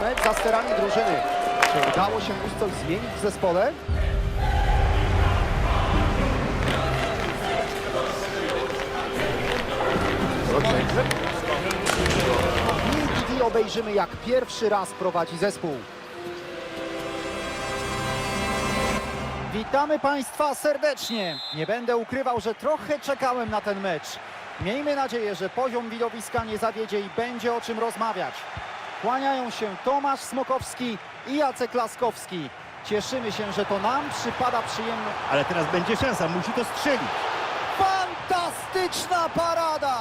mecz za sterami drużyny. Czy udało się już coś zmienić w zespole? I obejrzymy jak pierwszy raz prowadzi zespół. Witamy Państwa serdecznie. Nie będę ukrywał, że trochę czekałem na ten mecz. Miejmy nadzieję, że poziom widowiska nie zawiedzie i będzie o czym rozmawiać. Kłaniają się Tomasz Smokowski i Jacek Laskowski. Cieszymy się, że to nam przypada przyjemność. Ale teraz będzie szansa, musi to strzelić. Fantastyczna parada!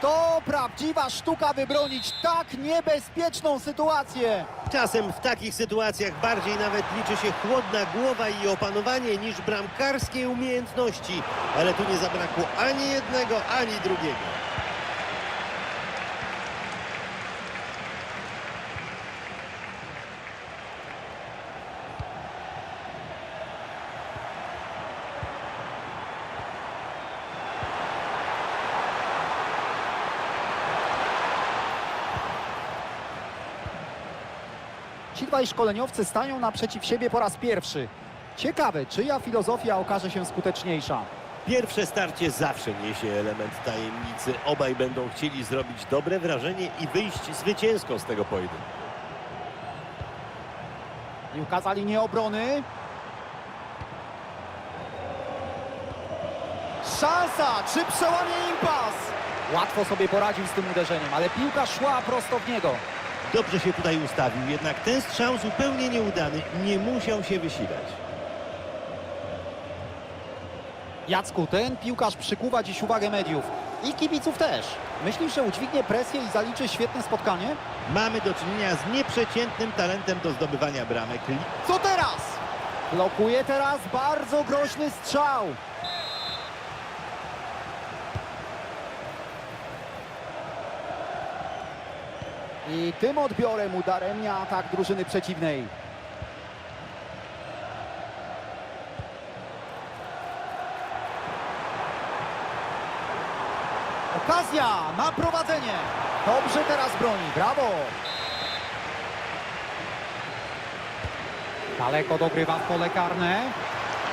To prawdziwa sztuka wybronić tak niebezpieczną sytuację. Czasem w takich sytuacjach bardziej nawet liczy się chłodna głowa i opanowanie niż bramkarskie umiejętności. Ale tu nie zabrakło ani jednego, ani drugiego. Ci dwaj szkoleniowcy stają naprzeciw siebie po raz pierwszy. Ciekawe, czyja filozofia okaże się skuteczniejsza. Pierwsze starcie zawsze niesie element tajemnicy. Obaj będą chcieli zrobić dobre wrażenie i wyjść zwycięsko z tego pojedynku. Piłka za linię obrony. Szansa! Czy przełamie impas? Łatwo sobie poradził z tym uderzeniem, ale piłka szła prosto w niego. Dobrze się tutaj ustawił, jednak ten strzał zupełnie nieudany. Nie musiał się wysilać. Jacku, ten piłkarz przykuwa dziś uwagę mediów. I kibiców też. Myślisz, że udźwignie presję i zaliczy świetne spotkanie? Mamy do czynienia z nieprzeciętnym talentem do zdobywania bramek. Co teraz? Blokuje teraz bardzo groźny strzał. I tym odbiorem udaremnia atak drużyny przeciwnej. Okazja na prowadzenie. Dobrze teraz broni. Brawo. Daleko dogrywa pole karne.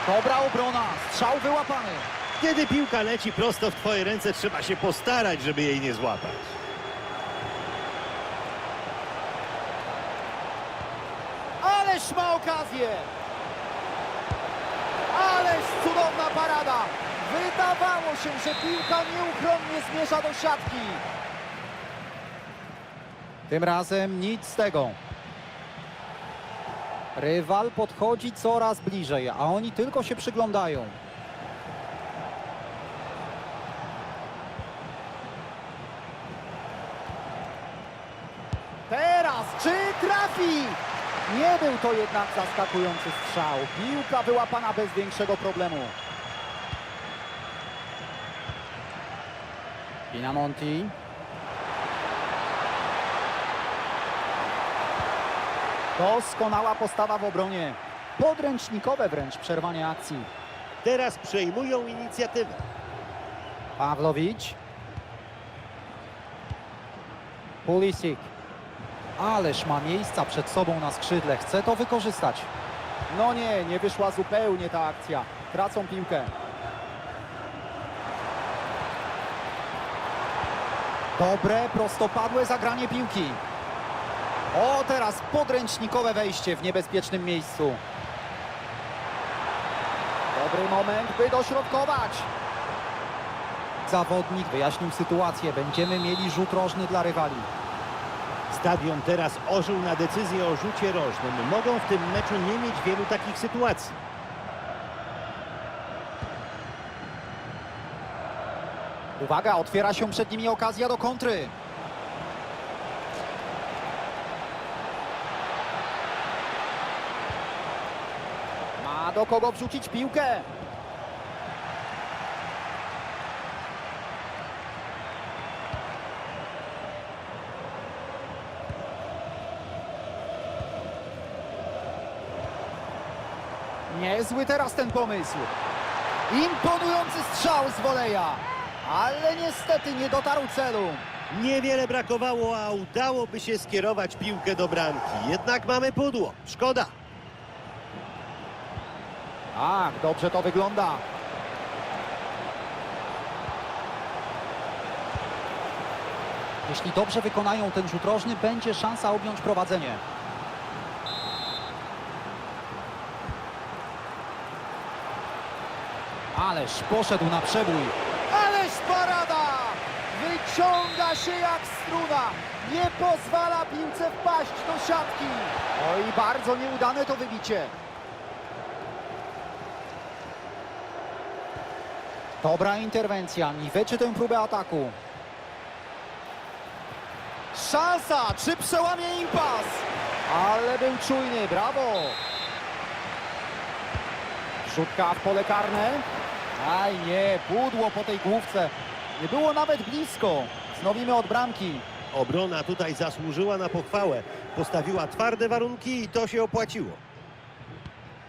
Dobra obrona. Strzał wyłapany. Kiedy piłka leci prosto w twoje ręce, trzeba się postarać, żeby jej nie złapać. Ależ ma okazję! Ależ cudowna parada! Wydawało się, że piłka nieuchronnie zmierza do siatki. Tym razem nic z tego. Rywal podchodzi coraz bliżej, a oni tylko się przyglądają. Teraz czy trafi? Nie był to jednak zaskakujący strzał. Piłka wyłapana bez większego problemu. Pinamonti. Doskonała postawa w obronie. Podręcznikowe wręcz przerwanie akcji. Teraz przejmują inicjatywę. Pawlowicz. Pulisic. Ależ ma miejsca przed sobą na skrzydle. Chce to wykorzystać. No nie, nie wyszła zupełnie ta akcja. Tracą piłkę. Dobre, prostopadłe zagranie piłki. O, teraz podręcznikowe wejście w niebezpiecznym miejscu. Dobry moment, by dośrodkować. Zawodnik wyjaśnił sytuację. Będziemy mieli rzut rożny dla rywali. Stadion teraz ożył na decyzję o rzucie rożnym. Mogą w tym meczu nie mieć wielu takich sytuacji. Uwaga, otwiera się przed nimi okazja do kontry. Ma do kogo wrzucić piłkę. Niezły teraz ten pomysł. Imponujący strzał z woleja. Ale niestety nie dotarł celu. Niewiele brakowało, a udałoby się skierować piłkę do bramki. Jednak mamy pudło. Szkoda. Tak, dobrze to wygląda. Jeśli dobrze wykonają ten rzut rożny, będzie szansa objąć prowadzenie. Ależ poszedł na przebój. Ależ parada! Wyciąga się jak struna. Nie pozwala piłce wpaść do siatki. Oj, bardzo nieudane to wybicie. Dobra interwencja, niweczy tę próbę ataku. Szansa, czy przełamie impas? Ale był czujny, brawo! Rzutka w pole karne. Aj nie, pudło po tej główce. Nie było nawet blisko. Znowimy od bramki. Obrona tutaj zasłużyła na pochwałę. Postawiła twarde warunki i to się opłaciło.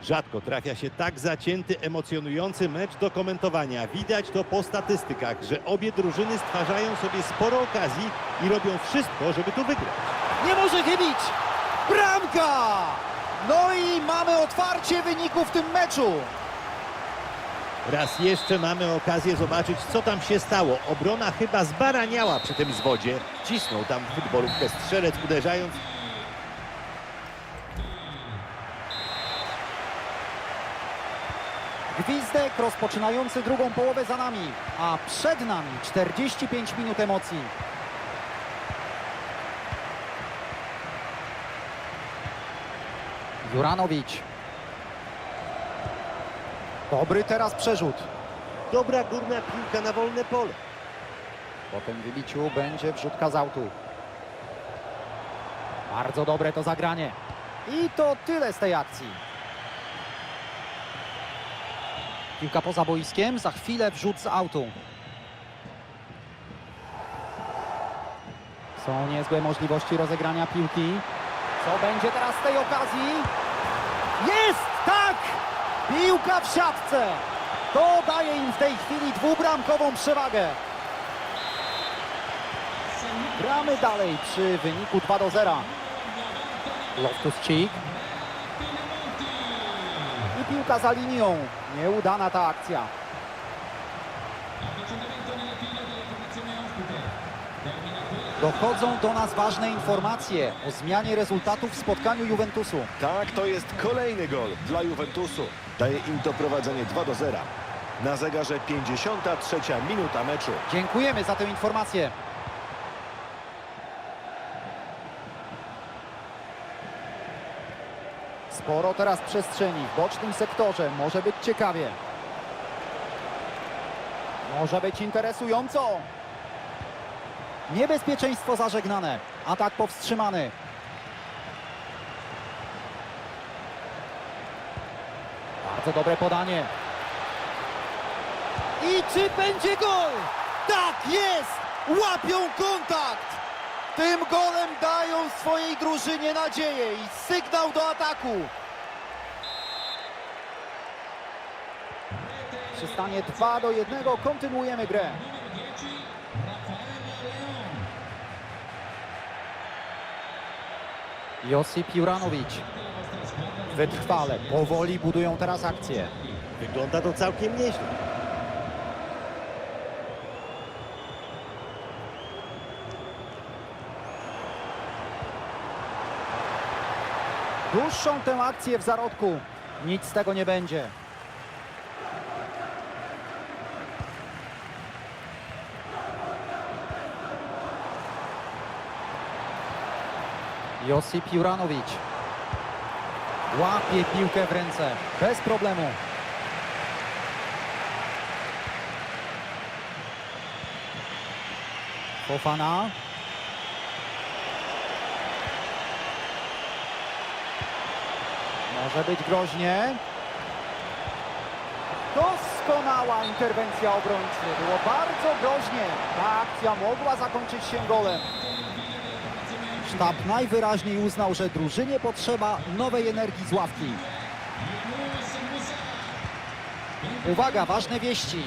Rzadko trafia się tak zacięty, emocjonujący mecz do komentowania. Widać to po statystykach, że obie drużyny stwarzają sobie sporo okazji i robią wszystko, żeby tu wygrać. Nie może chybić! Bramka! No i mamy otwarcie wyniku w tym meczu. Raz jeszcze mamy okazję zobaczyć, co tam się stało. Obrona chyba zbaraniała przy tym zwodzie. Cisnął tam futbolówkę strzelec, uderzając Gwizdek rozpoczynający drugą połowę za nami, a przed nami 45 minut emocji. Juranowicz. Dobry teraz przerzut. dobra górna piłka na wolne pole. Po tym wybiciu będzie wrzutka z autu. Bardzo dobre to zagranie. I to tyle z tej akcji. Piłka poza boiskiem, za chwilę wrzut z autu. Są niezłe możliwości rozegrania piłki. Co będzie teraz z tej okazji? Jest! Piłka w siatce! To daje im w tej chwili dwubramkową przewagę. Gramy dalej przy wyniku 2 do 0. Loftus-Cheek. I piłka za linią. Nieudana ta akcja. Dochodzą do nas ważne informacje o zmianie rezultatów w spotkaniu Juventusu. Tak, to jest kolejny gol dla Juventusu. Daje im to prowadzenie 2 do 0. Na zegarze 53 minuta meczu. Dziękujemy za tę informację. Sporo teraz przestrzeni w bocznym sektorze. Może być ciekawie. Może być interesująco. Niebezpieczeństwo zażegnane. Atak powstrzymany. Bardzo dobre podanie. I czy będzie gol? Tak jest! Łapią kontakt! Tym golem dają swojej drużynie nadzieję i sygnał do ataku. Przy stanie 2 do 1 kontynuujemy grę. Josip Juranowicz. Wytrwale, powoli budują teraz akcję. Wygląda to całkiem nieźle. Dłuższą tę akcję w zarodku. Nic z tego nie będzie. Josip Juranowicz. Łapie piłkę w ręce. Bez problemu. Fofana. Może być groźnie. Doskonała interwencja obrońcy. Było bardzo groźnie. Ta akcja mogła zakończyć się golem. Sztab najwyraźniej uznał, że drużynie potrzeba nowej energii z ławki. Uwaga, ważne wieści.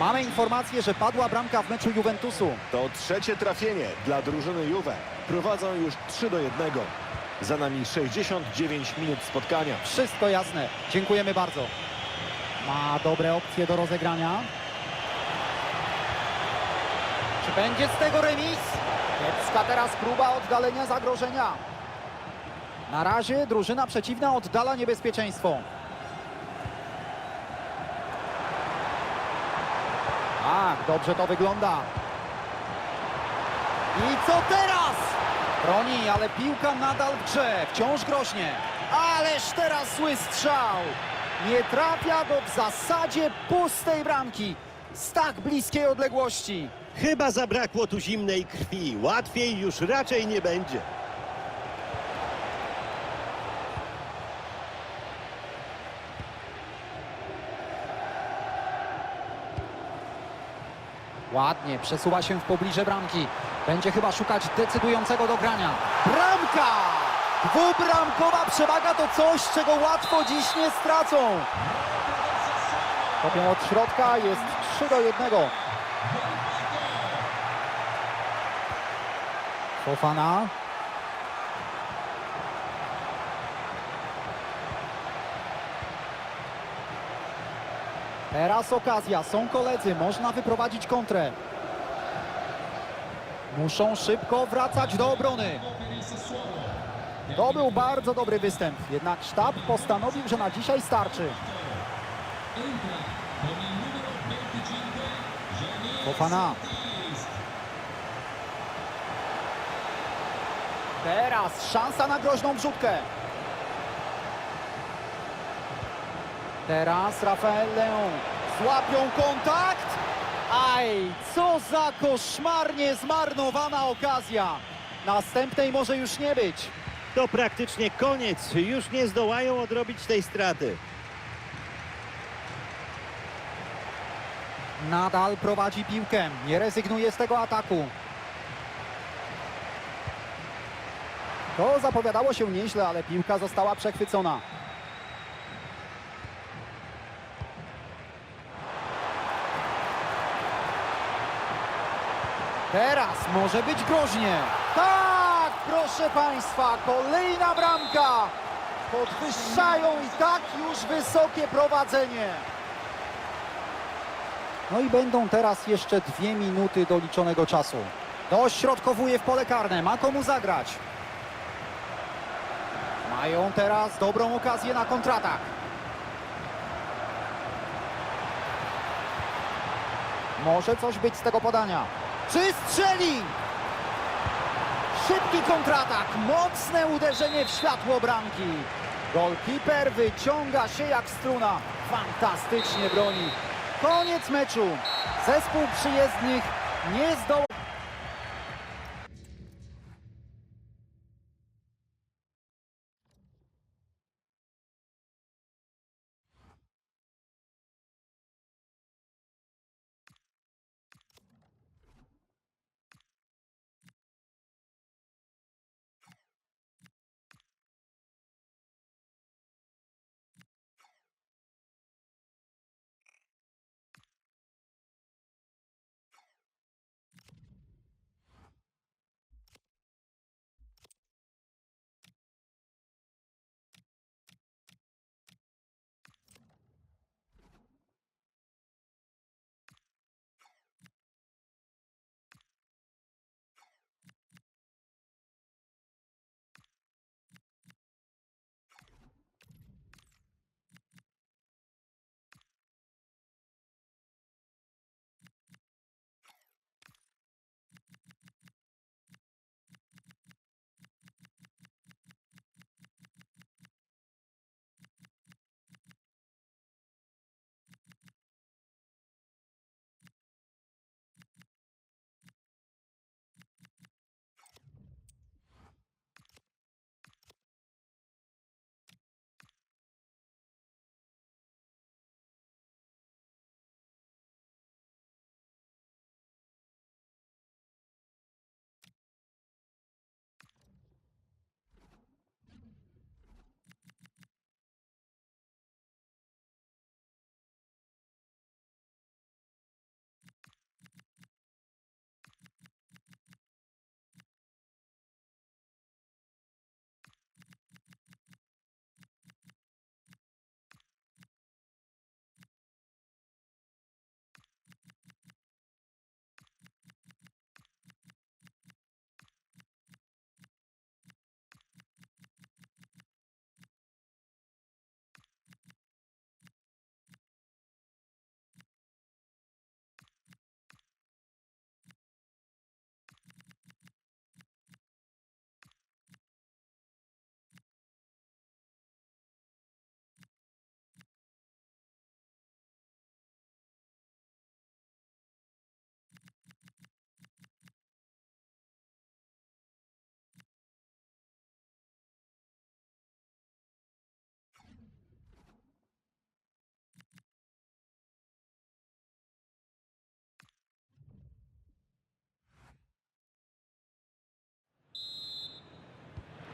Mamy informację, że padła bramka w meczu Juventusu. To trzecie trafienie dla drużyny Juve. Prowadzą już 3 do 1. Za nami 69 minut spotkania. Wszystko jasne. Dziękujemy bardzo. Ma dobre opcje do rozegrania. Czy będzie z tego remis? Kiepska teraz próba oddalenia zagrożenia. Na razie drużyna przeciwna oddala niebezpieczeństwo. Tak, dobrze to wygląda. I co teraz? Broni, ale piłka nadal w grze, wciąż groźnie. Ależ teraz zły strzał. Nie trafia do w zasadzie pustej bramki z tak bliskiej odległości. Chyba zabrakło tu zimnej krwi. Łatwiej już raczej nie będzie. Ładnie, przesuwa się w pobliże bramki. Będzie chyba szukać decydującego dogrania. Bramka! Dwubramkowa przewaga to coś, czego łatwo dziś nie stracą. Kopią od środka, jest 3 do 1. Fofana. Teraz okazja, są koledzy, można wyprowadzić kontrę. Muszą szybko wracać do obrony. To był bardzo dobry występ, jednak sztab postanowił, że na dzisiaj starczy. Fofana. Teraz szansa na groźną wrzutkę. Teraz Rafael Leon. Złapią kontakt. Aj, co za koszmarnie zmarnowana okazja. Następnej może już nie być. To praktycznie koniec. Już nie zdołają odrobić tej straty. Nadal prowadzi piłkę. Nie rezygnuje z tego ataku. To zapowiadało się nieźle, ale piłka została przechwycona. Teraz może być groźnie. Tak, proszę Państwa, kolejna bramka. Podwyższają i tak już wysokie prowadzenie. No i będą teraz jeszcze dwie minuty doliczonego czasu. Dośrodkowuje w pole karne, ma komu zagrać. Mają teraz dobrą okazję na kontratak. Może coś być z tego podania. Czy strzeli? Szybki kontratak, mocne uderzenie w światło bramki. Golkiper wyciąga się jak struna. Fantastycznie broni. Koniec meczu. Zespół przyjezdnych nie zdołał.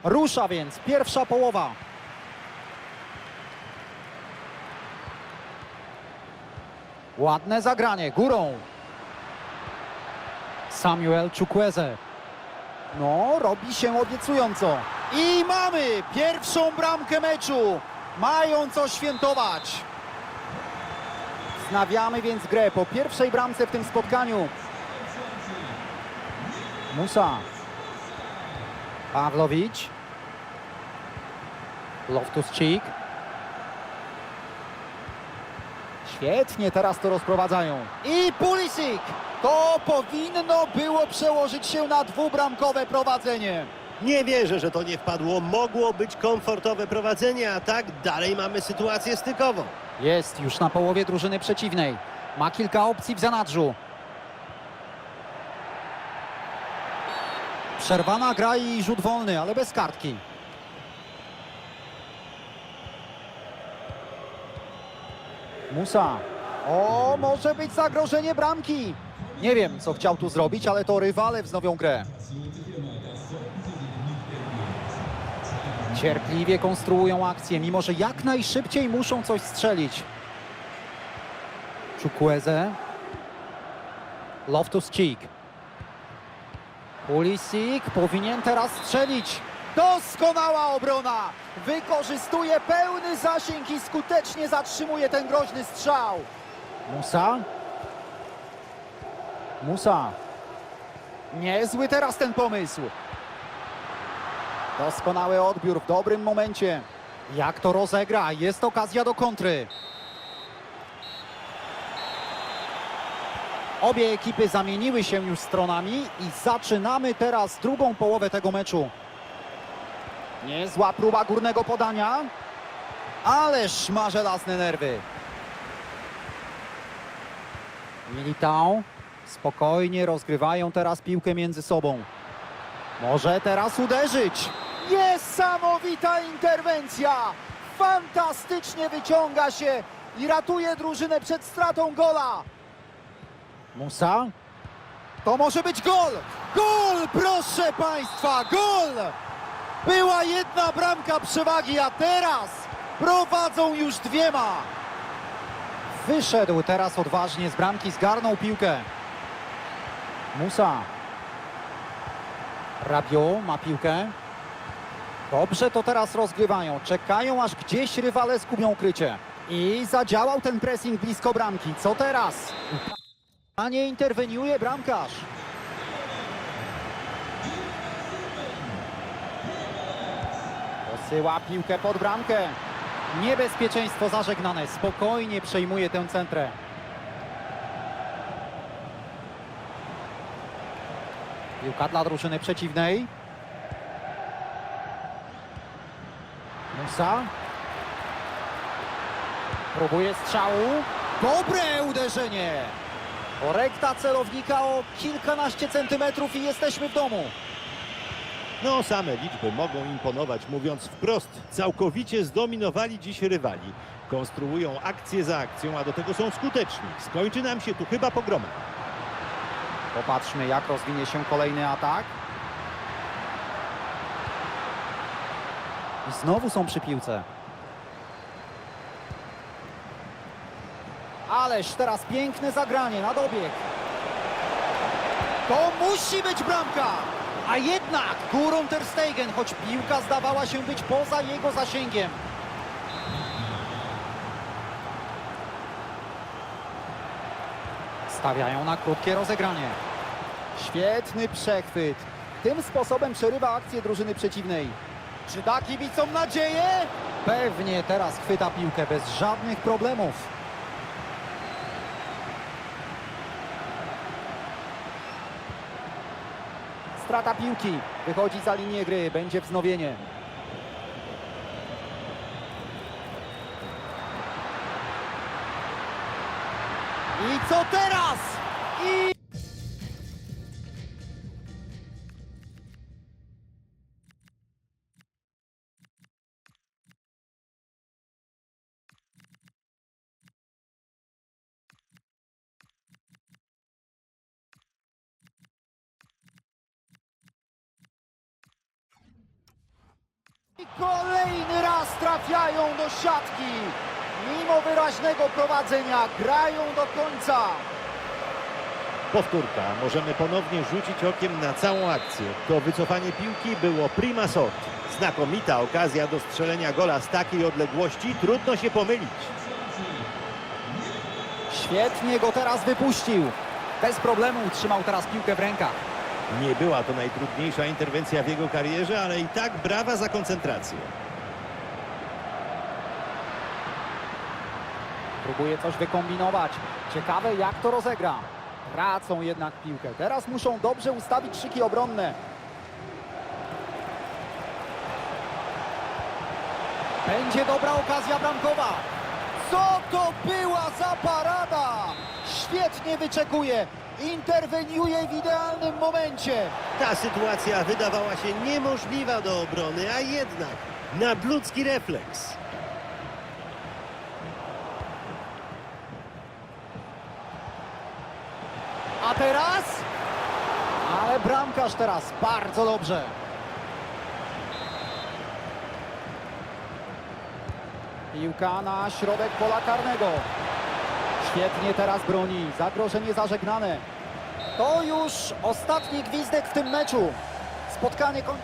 Rusza więc pierwsza połowa. Ładne zagranie, górą. Samuel Chukwueze. No, robi się obiecująco. I mamy pierwszą bramkę meczu. Mają co świętować. Znawiamy więc grę po pierwszej bramce w tym spotkaniu. Musa. Pawlowicz. Loftus-Cheek. Świetnie teraz to rozprowadzają. I Pulisic. To powinno było przełożyć się na dwubramkowe prowadzenie. Nie wierzę, że to nie wpadło. Mogło być komfortowe prowadzenie, a tak dalej mamy sytuację stykową. Jest już na połowie drużyny przeciwnej. Ma kilka opcji w zanadrzu. Przerwana gra i rzut wolny, ale bez kartki. Musa. O, może być zagrożenie bramki. Nie wiem, co chciał tu zrobić, ale to rywale wznowią grę. Cierpliwie konstruują akcję, mimo że jak najszybciej muszą coś strzelić. Chukwueze. Loftus-Cheek. Pulisic powinien teraz strzelić. Doskonała obrona. Wykorzystuje pełny zasięg i skutecznie zatrzymuje ten groźny strzał. Musa. Musa. Niezły teraz ten pomysł. Doskonały odbiór w dobrym momencie. Jak to rozegra? Jest okazja do kontry. Obie ekipy zamieniły się już stronami i zaczynamy teraz drugą połowę tego meczu. Niezła próba górnego podania, ależ ma żelazne nerwy. Militao spokojnie rozgrywają teraz piłkę między sobą. Może teraz uderzyć. Niesamowita interwencja! Fantastycznie wyciąga się i ratuje drużynę przed stratą gola. Musa. To może być gol! Gol, proszę Państwa, gol! Była jedna bramka przewagi, a teraz prowadzą już dwiema. Wyszedł teraz odważnie z bramki, zgarnął piłkę. Musa. Rabio ma piłkę. Dobrze to teraz rozgrywają. Czekają aż gdzieś rywale zgubią krycie. I zadziałał ten pressing blisko bramki. Co teraz? A nie interweniuje bramkarz. Posyła piłkę pod bramkę. Niebezpieczeństwo zażegnane. Spokojnie przejmuje tę centrę. Piłka dla drużyny przeciwnej. Musa. Próbuje strzału. Dobre uderzenie. Korekta celownika o kilkanaście centymetrów i jesteśmy w domu. No, same liczby mogą imponować, mówiąc wprost. Całkowicie zdominowali dziś rywali. Konstruują akcję za akcją, a do tego są skuteczni. Skończy nam się tu chyba pogromem. Popatrzmy, jak rozwinie się kolejny atak. Znowu są przy piłce. Ależ teraz piękne zagranie na dobieg. To musi być bramka! A jednak górą Ter Stegen, choć piłka zdawała się być poza jego zasięgiem. Stawiają na krótkie rozegranie. Świetny przechwyt. Tym sposobem przerywa akcję drużyny przeciwnej. Czy da kibicom nadzieję? Pewnie teraz chwyta piłkę bez żadnych problemów. Strata piłki. Wychodzi za linię gry. Będzie wznowienie. I co teraz? I... Wyraźnego prowadzenia grają do końca. Powtórka. Możemy ponownie rzucić okiem na całą akcję. To wycofanie piłki było prima sort. Znakomita okazja do strzelenia gola z takiej odległości. Trudno się pomylić. Świetnie go teraz wypuścił. Bez problemu utrzymał teraz piłkę w rękach. Nie była to najtrudniejsza interwencja w jego karierze, ale i tak brawa za koncentrację. Próbuje coś wykombinować. Ciekawe jak to rozegra. Tracą jednak piłkę. Teraz muszą dobrze ustawić szyki obronne. Będzie dobra okazja bramkowa. Co to była za parada? Świetnie wyczekuje. Interweniuje w idealnym momencie. Ta sytuacja wydawała się niemożliwa do obrony, a jednak nadludzki refleks. Teraz? Ale bramkarz teraz bardzo dobrze. Piłka na środek pola karnego. Świetnie teraz broni. Zagrożenie zażegnane. To już ostatni gwizdek w tym meczu. Spotkanie koń...